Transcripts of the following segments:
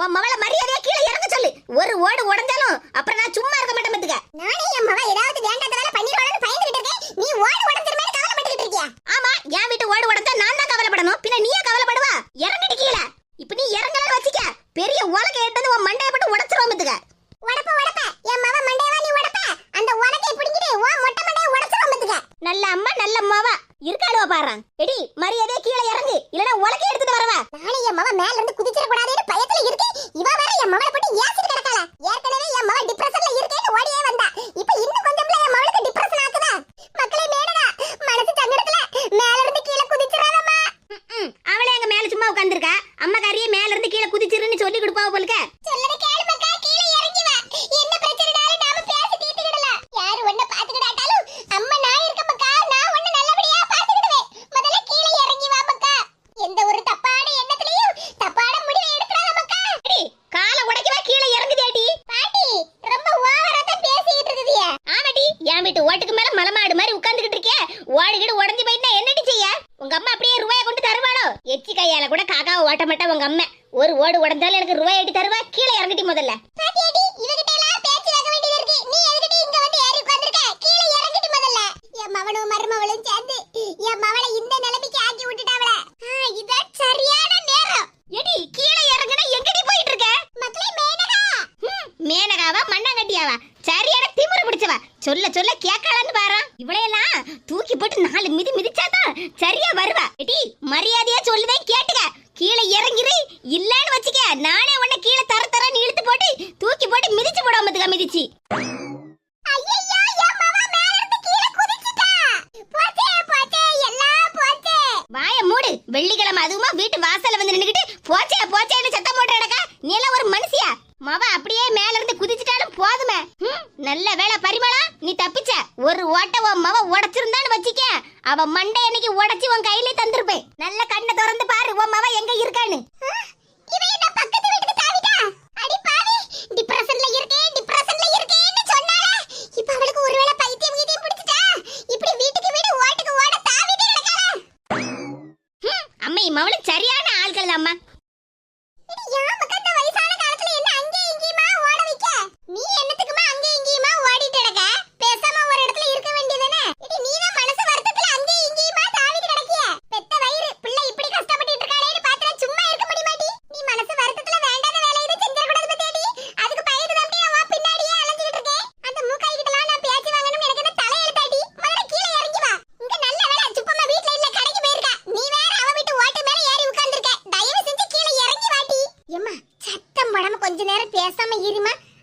உன் மவள மரியாதைய கீழே இறங்க சொல்லு. ஒரு ஓடு உடஞ்சாலும் அப்புறம் நான் சும்மா இருக்க மாட்டேன் பத்துக்க. நானே என் மவ ஏதாவது வேண்டாத வேலை பண்ணிடுவான்னு பயந்துகிட்டு இருக்கேன். நீ ஓடு உடஞ்சிருமே கவலைப்பட்டுக்கிட்டு இருக்கியா? ஆமா என் வீட்டு ஓடு உடஞ்சா நான் தான் கவலைப்படணும். பின்ன நீயே கவலைப்படுவா? இறங்கிட்டு கீழே. இப்ப நீ இறங்கலன்னு வச்சுக்க. பெரிய உலக எடுத்து உன் மண்டைய போட்டு உடச்சிருவோம் பத்துக்க. உடப்ப உடப்ப. என் மவ மண்டையவா நீ உடப்ப? அந்த உலகை பிடிக்கிட்டு உன் மொட்டை மண்டையை உடச்சிருவோம் பத்துக்க. நல்ல அம்மா நல்ல மாவா இருக்காளுவா பாரு. எடி மரியாதையே கீழே இறங்கு. இல்லனா உலக எடுத்துட்டு வரவா? நானே என் மவ மேல இருந்து சொல்ல சொல்ல கேட்க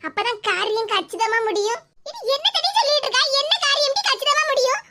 அப்பதான் காரியம் கச்சிதமா முடியும். இது என்ன தடி சொல்லிட்டு இருக்கா? என்ன காரியம் கச்சிதமா முடியும்?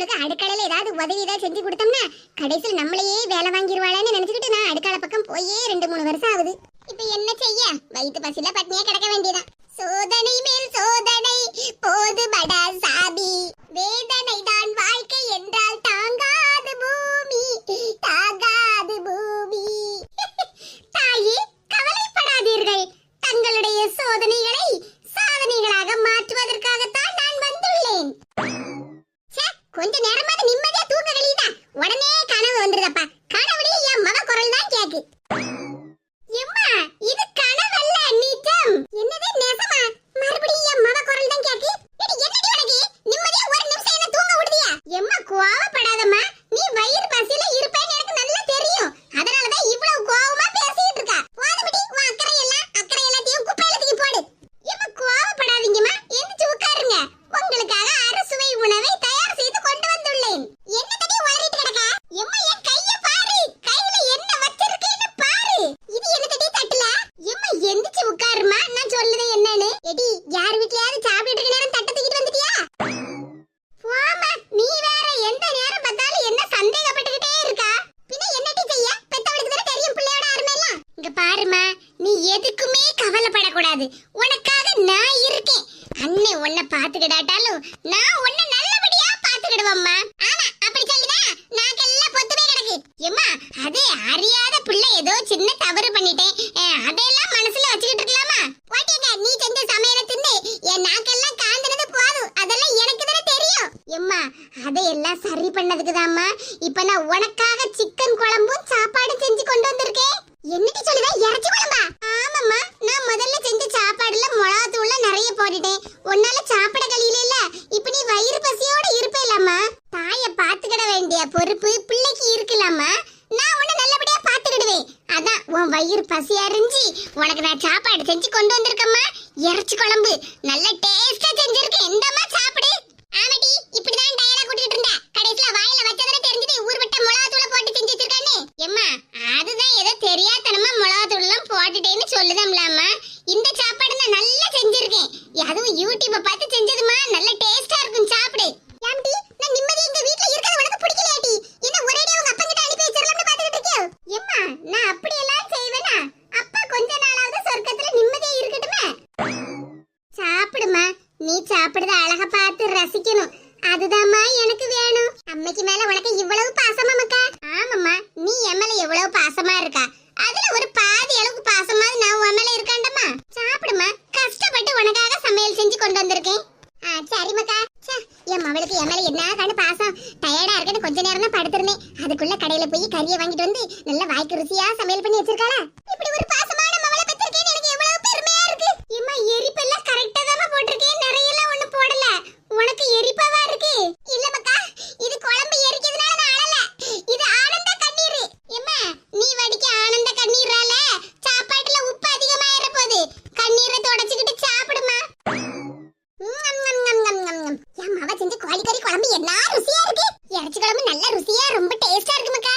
அவளுக்கு அடுக்கலையில ஏதாவது உதவி ஏதாவது செஞ்சு கொடுத்தோம்னா கடைசியில் நம்மளையே வேலை வாங்கிடுவாளன்னு நினைச்சுக்கிட்டு நான் அடுக்கால பக்கம் போயே ரெண்டு மூணு வருஷம் ஆகுது. இப்ப என்ன செய்ய? வயிற்று பசியில பட்னியா கிடக்க வேண்டியதான் சோதனை மேல் சோதனை போது படா சாபி. வேதனை தான் எம்மா அதையெல்லாம் சரி பண்ணதுக்கு இப்ப நான் உனக்காக சிக்கன் குழம்பும் சாப்பாடும் செஞ்சு கொண்டு வந்திருக்கேன். என்னடி சொல்லுதா இறைச்சி குழம்பா? ஆமாம்மா நான் முதல்ல செஞ்ச சாப்பாடுல மிளகாத்தூள்ல நிறைய போட்டுட்டேன். உன்னால சாப்பிட கழியில இல்ல. இப்ப நீ வயிறு பசியோட இருப்பேலாமா தாய பாத்துக்கிட வேண்டிய பொறுப்பு பிள்ளைக்கு இருக்கலாமா நான் உன்னை நல்லபடியா பாத்துக்கிடுவேன் அதான் உன் வயிறு பசி அறிஞ்சு உனக்கு நான் சாப்பாடு செஞ்சு கொண்டு வந்திருக்கம்மா. இறைச்சி குழம்பு நல்ல டேஸ்டா செஞ்சிருக்கேன். இந்தம்மா சாப்பிடு. எம்மா நான் அப்படியெல்லாம் எல்லாம் செய்வேனா அப்பா கொஞ்ச நாளாவது சொர்க்கத்துல நிம்மதியா இருக்கட்டுமே சாப்பிடுமா நீ சாப்பிடுறத அழகா பார்த்து ரசிக்கணும் அதுதாம்மா எனக்கு வேணும் அம்மைக்கு மேல உனக்கு இவ்வளவு பாசமா மக்கா ஆமாம்மா நீ என் மேல எவ்வளவு பாசமா இருக்கா அதுல ஒரு பாதி அளவுக்கு பாசமாவது நான் உன் மேல இருக்காண்டம்மா சாப்பிடுமா கஷ்டப்பட்டு உனக்காக சமையல் செஞ்சு கொண்டு வந்திருக்கேன் ஆ சரி மக்கா ச்சே, என் மவளுக்கு என் மேல என்ன கண்டு பாசம் டயர்டா கொஞ்ச நேரம் தான் படுத்திருந்தேன். அதுக்குள்ள கடையில போய் கறியை வாங்கிட்டு வந்து நல்ல வாய்க்கு ருசியா சமையல் பண்ணி வச்சிருக்காளா? இப்படி ஒரு பாசமான மவளை பெற்றிருக்கேன் எனக்கு எவ்வளவு பெருமையா இருக்கு. இம்மா எரிப்பெல்லாம் கரெக்டா தான் போட்டிருக்கேன். நிறைய எல்லாம் ஒண்ணு போடல. உனக்கு எரிப்பாவா இருக்கு? இல்ல மக்கா இது குழம்பு எரிக்கிறதுனால நான் அழல. இது ஆனந்த கண்ணீர். எம்மா நீ வடிக்க ஆனந்த கண்ணீரால சாப்பாட்டுல உப்பு அதிகமாயிர போகுது கண்ணீரை தொடச்சுக்கிட்டு சாப்பிடுமா? என் மவ செஞ்ச கோழிக்கறி குழம்பு என்ன ருசியா இருக்கு? இறைச்சி குழம்பு நல்லா ருசியா ரொம்ப டேஸ்டா இருக்கு மக்கா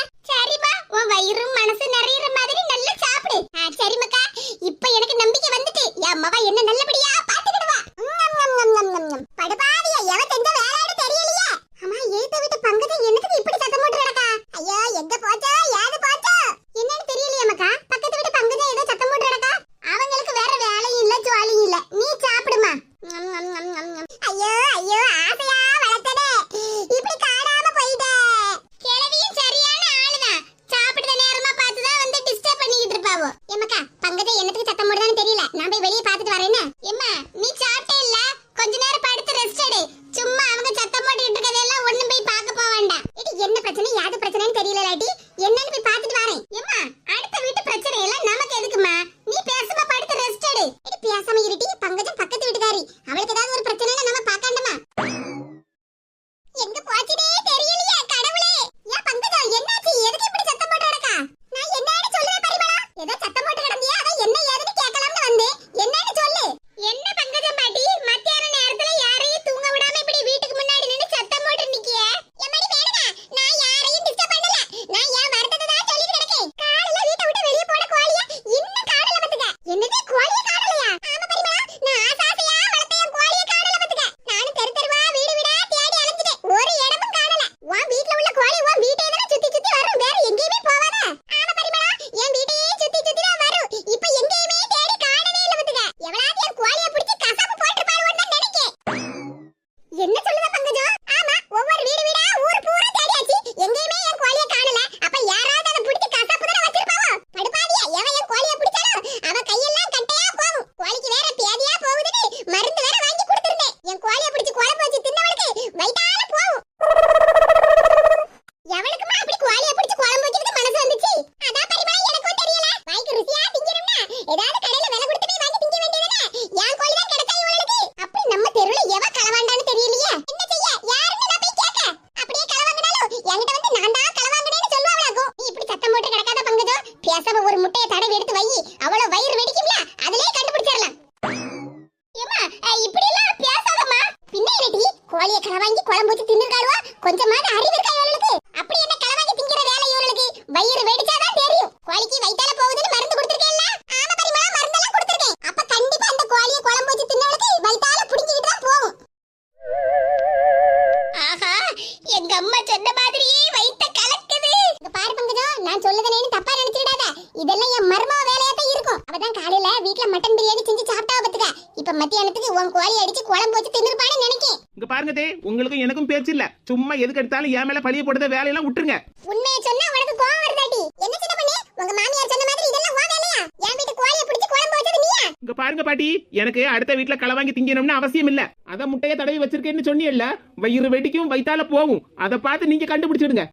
பாருங்க தே உங்களுக்கும் எனக்கும் பேச்சு இல்ல. சும்மா எதுக்கு எடுத்தாலும் என் மேல பழிய போடுற வேலையெல்லாம் விட்டுருங்க. உண்மையை சொன்னா உனக்கு கோவம் வருதாடி? என்ன சின்ன பண்ணி? உங்க மாமியார் சொன்ன மாதிரி இதெல்லாம் உன் வேலையா? என் வீட்டு கோழியை பிடிச்சு குழம்பு வச்சது நீயா? இங்க பாருங்க பாட்டி எனக்கு அடுத்த வீட்ல களை வாங்கி திங்கணும்னு அவசியம் இல்ல. அத முட்டைய தடவி வச்சிருக்கேன்னு சொன்னீல்ல வயிறு வெடிக்கும் வயித்தால போகும் அதை பார்த்து நீங்க கண்டுபிடிச்சிடுங்க.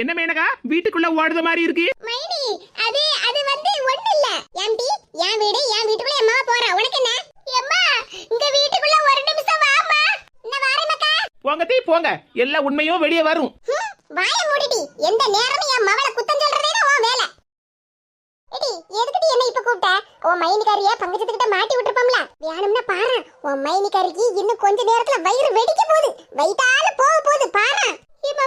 என்ன மேனகா வீட்டுக்குள்ள ஓடுற மாதிரி இருக்கு? மைனி அது அது வந்து ஒண்ணு இல்ல ஏம்டி என் வீடு என் வீட்டுக்குள்ள என் மாமா போறா உனக்கு என்ன எம்மா இங்க வீட்டுக்குள்ள ஒரு நிமிஷம் வாமா என்ன வாரேன் மக்கா போங்க. எல்லா உண்மையும் வெளியே வரும். வாய மூடிடி. எந்த நேரமும் என் மவளை குத்தம் சொல்றதே உன் வேலை. எடி எதுக்குடி என்ன இப்ப கூப்பிட்ட? உன் மைனிக்காரிய பங்கஜத்துக்கிட்ட மாட்டி விட்டுருப்போம்ல. வேணும்னா பாரு. உன் மைனிக்காரிக்கு இன்னும் கொஞ்ச நேரத்துல வயிறு வெடிக்க போகுது. வயித்தால போக போகுது. பாரு. இம்மா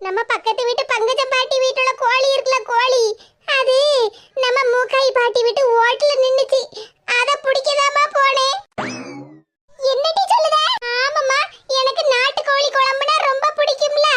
நம்ம பக்கத்து வீட்டு பங்கஜம் பாட்டி வீட்டுல கோழி இருக்குல்ல கோழி அது நம்ம மூக்காய் பாட்டி வீட்டு ஓட்டுல நின்னுச்சு அத பிடிக்கதாமா போனேன் என்னடி சொல்லுத ஆமாம்மா எனக்கு நாட்டுக்கோழி குழம்புனா ரொம்ப பிடிக்கும்ல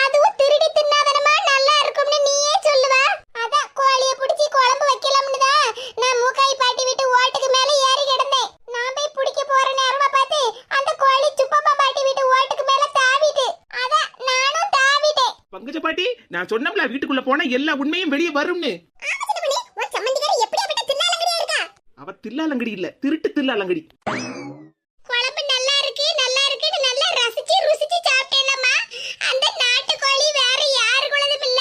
அதுவும் திருடி தின்னாதனமா நல்லா இருக்கும்னு நீயே சொல்லுவ அதான் கோழிய பிடிச்சி குழம்பு வைக்கலாம்னு தான் நான் மூக்காய் பாட்டி வீட்டு ஓட்டுக்கு மேல ஏறி கிடந்தேன் நான் போய் பிடிக்க போற நேரமா பார்த்து அந்த கோழி சுப்பம்மா பாட்டி வீட்டு ஓட்டுக்கு மேல தாவிட்டு அதான் நானும் தாவிட்டேன் பங்கஜ பாட்டி நான் சொன்னோம்ல வீட்டுக்குள்ள போனா எல்லா உண்மையும் வெளியே வரும்னு. அவ தில்லாலங்கடி இல்ல திருட்டு தில்லாலங்கடி. குழம்பு நல்லா இருக்கு நல்லா இருக்குன்னு நல்லா ரசிச்சு ருசிச்சு சாப்பிட்டேனம்மா அந்த நாட்டுக்கோழி வேற யாரு குலதும் இல்ல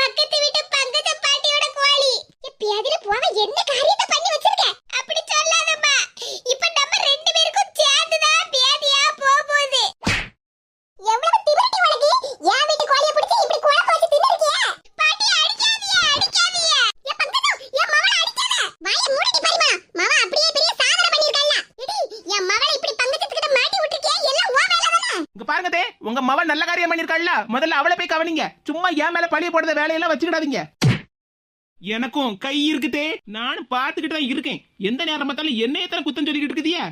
பக்கத்து வீட்டு பங்கஜ பாட்டியோட கோழி பேதில போக என்ன காரியத்தை பண்ணி வச்சிருக்க அப்படி சொல்லாதம்மா இப்ப நம்ம ரெண்டு பேருக்கும் சேர்ந்துதான் பேதியா போக போகுது எவ்வளவு திமிரடி உனக்கு என் வீட்டு கோழியை பிடிச்சி இப்படி குழம்பு வச்சு தின்னுருக்கிய பாட்டி அடிக்காதீய அடிக்காதீய ஏ பங்கஜம் என் மவளை அடிக்காத வாயை மூடிடி பரிமா மவ அப்படியே பெரிய சாதனை பண்ணிருக்கல்ல எடி என் மவளை இப்படி பங்கஜத்துக்கிட்ட மாட்டி விட்டுருக்கிய எல்லாம் உன் வேலை தானே இங்க பாருங்க தே உங்க மவன் நல்ல காரியம் பண்ணிருக்காள்ல. முதல்ல அவளை போய் கவனிங்க. சும்மா ஏன் மேல பழிய போடுற வேலையெல்லாம் வச்சுக்கிடாதீங்க. எனக்கும் கை இருக்குதே. நானும் பாத்துக்கிட்டு தான் இருக்கேன். எந்த நேரம் பார்த்தாலும் என்னைய தானே குத்தம் சொல்லிக்கிட்டு இருக்குதியா?